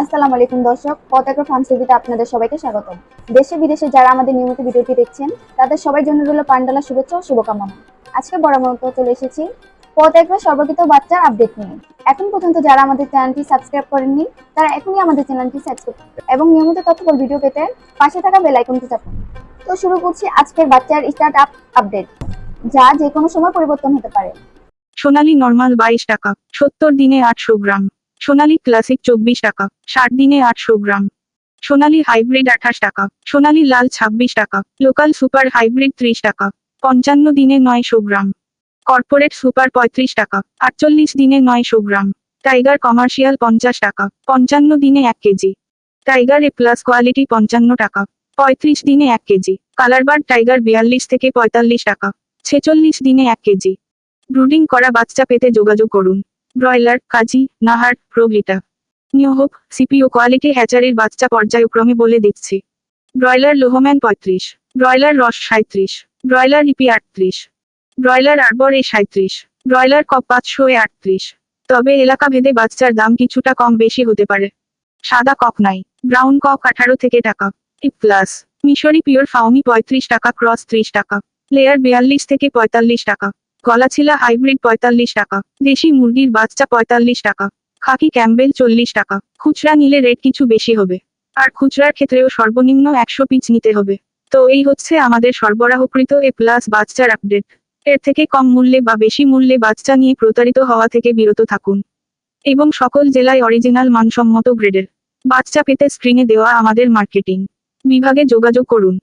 আসসালামু আলাইকুম দর্শক, পতাকা ফার্ম টিভিতে আপনাদের সবাইকে স্বাগতম। দেশে বিদেশে যারা আমাদের নিয়মিত ভিডিওটি দেখছেন, তাদের সবার জন্য রইল পান্ডালা শুভেচ্ছা ও শুভকামনা। আজকে মতো চলে এসেছি পতাকা সর্বকৃত বাচ্চার আপডেট নিয়ে। এখন পর্যন্ত যারা আমাদের চ্যানেলটি সাবস্ক্রাইব করেননি, তারা এখনই আমাদের চ্যানেলটি সাবস্ক্রাইব এবং নিয়মিত তথ্যবল ভিডিও পেতে পাশে থাকা বেল আইকনটি চাপুন। তো শুরু করছি আজকের বাচ্চার স্টার্ট আপ আপডেট যা যে কোনো সময় পরিবর্তন হতে পারে। সোনালী নর্মাল বাইশ টাকা, সত্তর দিনে আটশো গ্রাম। সোনালী ক্লাসিক চব্বিশ টাকা, ষাট দিনে আটশো গ্রাম। সোনালি হাইব্রিড আঠাশ টাকা, সোনালী লাল ছাব্বিশ টাকা, লোকাল সুপার হাইব্রিড ত্রিশ টাকা, পঞ্চান্ন দিনে নয়শো গ্রাম। কর্পোরেট সুপার পঁয়ত্রিশ টাকা, আটচল্লিশ দিনে নয়শো গ্রাম। টাইগার কমার্শিয়াল পঞ্চাশ টাকা, পঞ্চান্ন দিনে এক KG. Tiger A plus quality পঞ্চান্ন টাকা, পঁয়ত্রিশ দিনে এক কেজি। কালারবার্ড টাইগার বিয়াল্লিশ থেকে পঁয়তাল্লিশ টাকা, ছেচল্লিশ দিনে এক কেজি। ব্রুডিং করা বাচ্চা পেতে যোগাযোগ করুন। ব্রয়লার, কাজী, নাহার প্রভৃতা হোপ সিপিও কোয়ালিটি হ্যাচারির বাচ্চা পর্যায়ক্রমে বলে দিচ্ছি। ব্রয়লার লোহম্যান পঁয়ত্রিশ, ব্রয়লার রস সাঁত্রিশ ব্রয়লার ইপি আটত্রিশ, ব্রয়লার আরবর এ সাঁত্রিশ ব্রয়লার কপ পাঁচশো এ আটত্রিশ। তবে এলাকা ভেদে বাচ্চার দাম কিছুটা কম বেশি হতে পারে। সাদা কক নাই, ব্রাউন কক আঠারো থেকে টাকা। ইপ প্লাস, মিশরি পিওর ফাউমি পঁয়ত্রিশ টাকা, ক্রস ত্রিশ টাকা। লেয়ার বিয়াল্লিশ থেকে পঁয়তাল্লিশ টাকা। গলাছিলা হাইব্রিড পঁয়তাল্লিশ টাকা। দেশি মুরগির বাচ্চা পঁয়তাল্লিশ টাকা। খাকি ক্যাম্বেল চল্লিশ টাকা। খুচরা নিলে রেট কিছু বেশি হবে। আর খুচরার ক্ষেত্রেও সর্বনিম্ন একশো পিস নিতে হবে। তো এই হচ্ছে আমাদের সরবরাহকৃত এ প্লাস বাচ্চার আপডেট। এর থেকে কম মূল্যে বা বেশি মূল্যে বাচ্চা নিয়ে প্রতারিত হওয়া থেকে বিরত থাকুন। এবং সকল জেলায় অরিজিনাল মানসম্মত গ্রেডের বাচ্চা পেতে স্ক্রিনে দেওয়া আমাদের মার্কেটিং বিভাগে যোগাযোগ করুন।